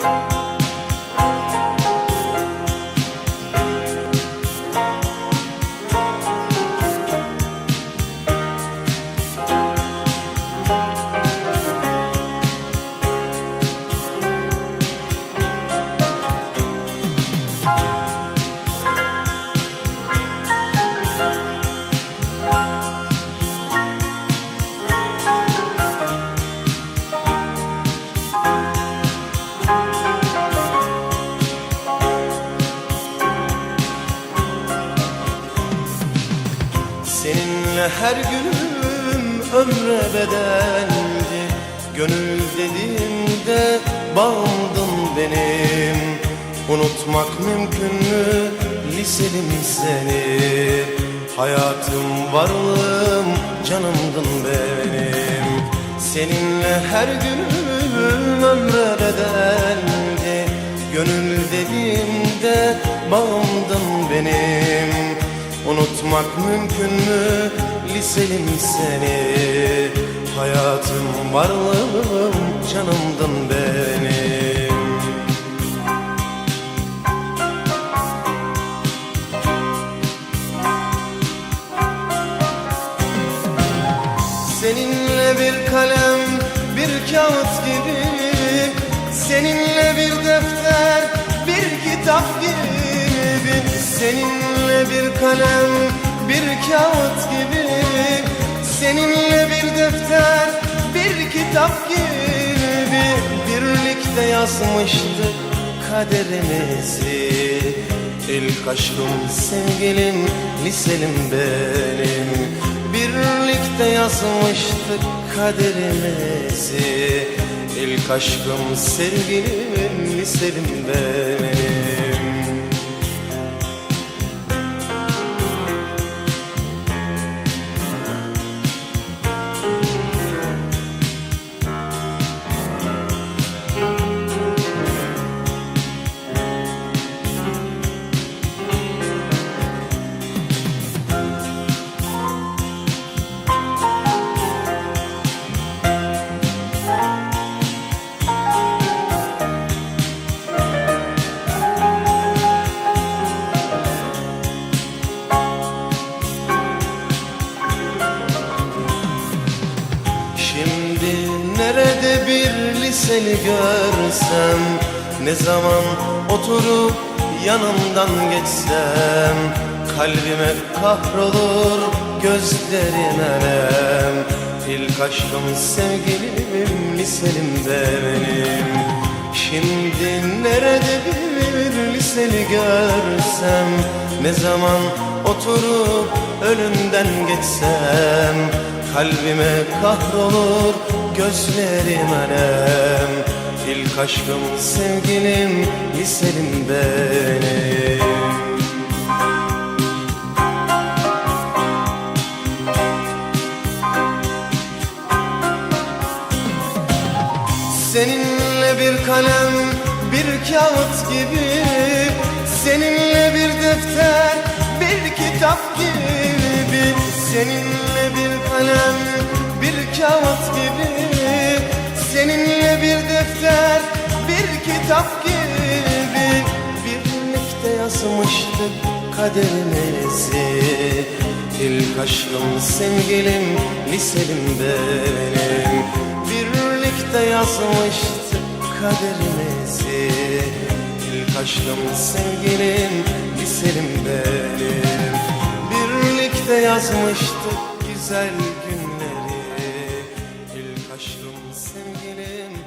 Seninle her günüm ömre bedeldi. Gönül dediğimde bağımdın benim. Unutmak mümkün mü liselim seni? Hayatım varlığım canımdın benim. Seninle her günüm ömre bedeldi. Gönül dediğimde bağımdın benim Unutmak mümkün mü? Liselim seni. Hayatım varlığım canımdın benim. Seninle bir kalem bir kağıt gibi. Seninle bir defter bir kitap gibi Seninle bir kalem bir kağıt gibi. Seninle bir defter bir kitap gibi. Birlikte yazmıştık kaderimizi. İlk aşkım sevgilim liselim benim. Birlikte yazmıştık kaderimizi. İlk aşkım sevgilim liselim benim liseli görsem Ne zaman oturup yanımdan geçsem Kalbime kahrolur gözlerim elem İlk aşkım sevgilim liselim de benim. Şimdi nerede bir liseli görsem Ne zaman oturup önünden geçsem Kalbime kahrolur gözlerim alem. İlk aşkım sevgilim liselim benim. Seninle bir kalem bir kağıt gibi. Seninle bir defter bir kitap gibi. Seninle bir kalem bir kağıt gibi. Seninle bir defter bir kitap gibi. Birlikte yazmıştık kaderimizi İlk aşkım sevgilim liselim benim. Birlikte yazmıştık kaderimizi İlk aşkım sevgilim liselim benim. Birlikte yazmıştık güzel günleri İlk aşkım sevgilim